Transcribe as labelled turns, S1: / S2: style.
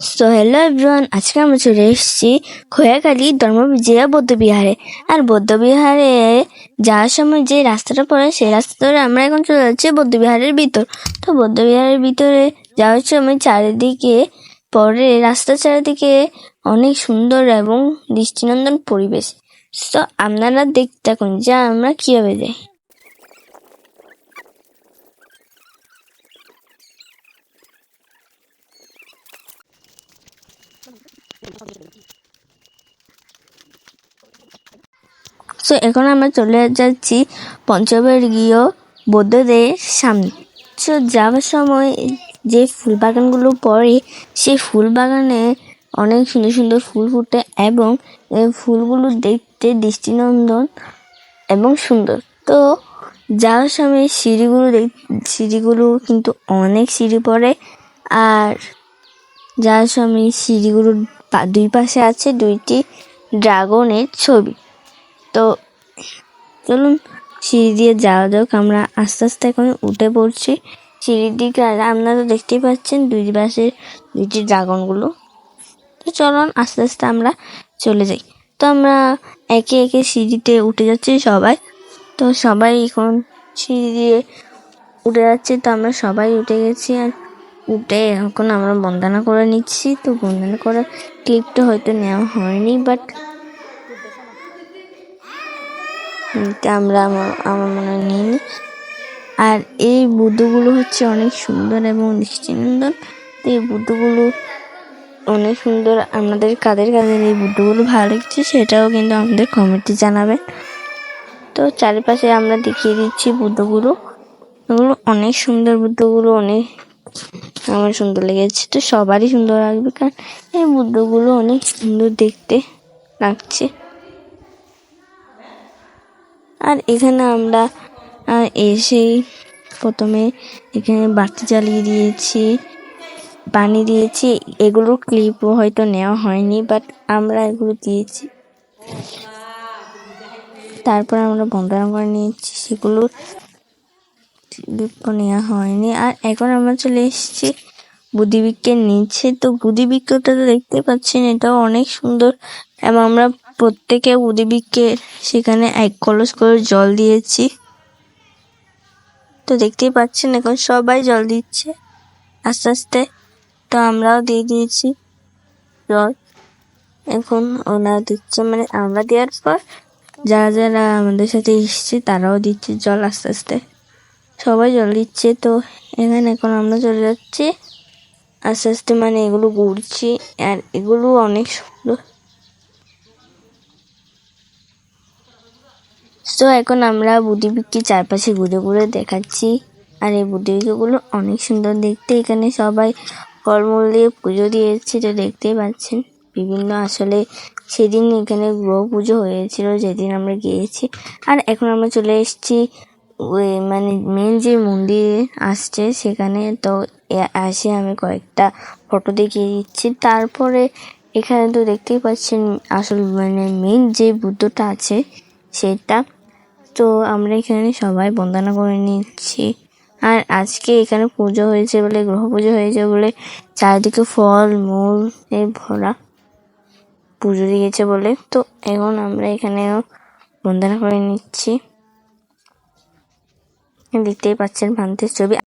S1: So hello everyone আজকে আমরা চলে এসেছি খোয়াখালী ধর্মবিজয়া বৌদ্ধবিহারে। আর বৌদ্ধবিহারে যাওয়ার সময় যে রাস্তাটা পড়ে, সেই রাস্তা ধরে আমরা এখন চলে যাচ্ছি বৌদ্ধবিহারের ভিতর। তো বৌদ্ধবিহারের ভিতরে যাওয়ার সময় চারিদিকে পরে রাস্তার চারিদিকে অনেক সুন্দর এবং দৃষ্টিনন্দন পরিবেশ। তো আপনারা দেখতে থাকুন যে আমরা কীভাবে যাই। সো এখন আমরা চলে যাচ্ছি পঞ্চবর্গীয় বৌদ্ধদের সামনে। সো যাওয়ার সময় যে ফুল বাগানগুলো পড়ে, সেই ফুল বাগানে অনেক সুন্দর সুন্দর ফুল ফুটে এবং ফুলগুলো দেখতে দৃষ্টিনন্দন এবং সুন্দর। তো যাওয়ার সময় সিঁড়িগুলো দেখ, সিঁড়িগুলো কিন্তু অনেক সিঁড়ি পড়ে আর যাওয়ার সময় সিঁড়িগুলোর দুই পাশে আছে দুইটি ড্রাগনের ছবি। তো চলুন সিঁড়ি দিয়ে যাওয়া যাক। আমরা আস্তে আস্তে এখন উঠে পড়ছি। সিঁড়ির দিকে আর আপনারা দেখতেই পাচ্ছেন দুই পাশে দুইটি ড্রাগনগুলো। তো চলুন আস্তে আস্তে আমরা চলে যাই। তো আমরা একে একে সিঁড়িতে উঠে যাচ্ছি সবাই। তো সবাই এখন সিঁড়ি দিয়ে উঠে যাচ্ছে। তো আমরা সবাই উঠে গেছি আর উঠে এখন আমরা বন্দনা করে নিচ্ছি, তো বন্দনা করার ক্লিপটা হয়তো নেওয়া হয়নি বাট আমরা আমার মনে নিইনি। আর এই বুদ্ধগুলো হচ্ছে অনেক সুন্দর এবং দৃষ্টিনন্দন তো এই বুদ্ধগুলো অনেক সুন্দর, আমাদের কাদের কাদের এই বুদ্ধগুলো ভালো লেগেছে সেটাও কিন্তু আমাদের কমেন্টে জানাবেন। তো চারিপাশে আমরা দেখিয়ে দিচ্ছি বুদ্ধগুলো। এগুলো অনেক সুন্দর বুদ্ধগুলো, অনেক আমার সুন্দর লেগেছে, তো সবারই সুন্দর লাগবে কারণ এই বুদ্ধগুলো অনেক সুন্দর দেখতে লাগছে। আর এখানে আমরা এসেই প্রথমে এখানে বাতি জ্বালিয়ে দিয়েছি, পানি দিয়েছি। এগুলোর ক্লিপও হয়তো নেওয়া হয়নি বাট আমরা এগুলো দিয়েছি। তারপর আমরা বন্ধনা করে নিয়েছি। সেগুলোর ক্লিপও নেওয়া হয়নি। আর এখন আমরা চলে এসেছি বুদ্ধিবৃক্ষের নিচে। তো বুদ্ধিবৃক্ষটা তো দেখতে পাচ্ছেন, এটাও অনেক সুন্দর। এবং আমরা প্রত্যেকে বুদ্ধিবৃক্ষের সেখানে এক কলস করে জল দিয়েছি। তো দেখতেই পাচ্ছেন, এখন সবাই জল দিচ্ছে আস্তে আস্তে। তো আমরাও দিয়ে দিয়েছি জল। এখন ওনারা দিচ্ছে মানে আমরা দেওয়ার পর যারা যারা আমাদের সাথে এসছে তারাও দিচ্ছে জল আস্তে আস্তে। সবাই জল দিচ্ছে। তো এখানে এখন আমরা চলে যাচ্ছি। আস্তে আস্তে মানে এগুলো ঘুরছি আর এগুলো অনেক সুন্দর। তো এখন আমরা বুদ্ধিবৃক্ষের চারপাশে ঘুরে ঘুরে দেখাচ্ছি। আর এই বুদ্ধিবৃক্ষগুলো অনেক সুন্দর দেখতে। এখানে সবাই ফলমূল দিয়ে পুজো দিয়েছে তো দেখতেই পাচ্ছেন। বিভিন্ন আসলে সেদিন এখানে গ্রহ পুজো হয়েছিল, যেদিন আমরা গিয়েছি। আর এখন আমরা চলে এসেছি ওই মানে মেন যে মন্দির আসছে সেখানে তো আসে আমি কয়েকটা ফটো দেখিয়ে দিচ্ছি। তারপরে এখানে তো দেখতেই পাচ্ছেন আসল মানে মেন যে বুদ্ধটা আছে সেটা। তো আমরা এখানে সবাই বন্দনা করে নিচ্ছি। আর আজকে এখানে পুজো হয়েছে বলে, গ্রহ পুজো হয়েছে বলে চারিদিকে ফল, মূল এ ভরা পুজো দিয়েছে বলে। তো এখন আমরা এখানেও বন্দনা করে নিচ্ছি। দেখতেই পাচ্ছেন ভান্তের ছবি।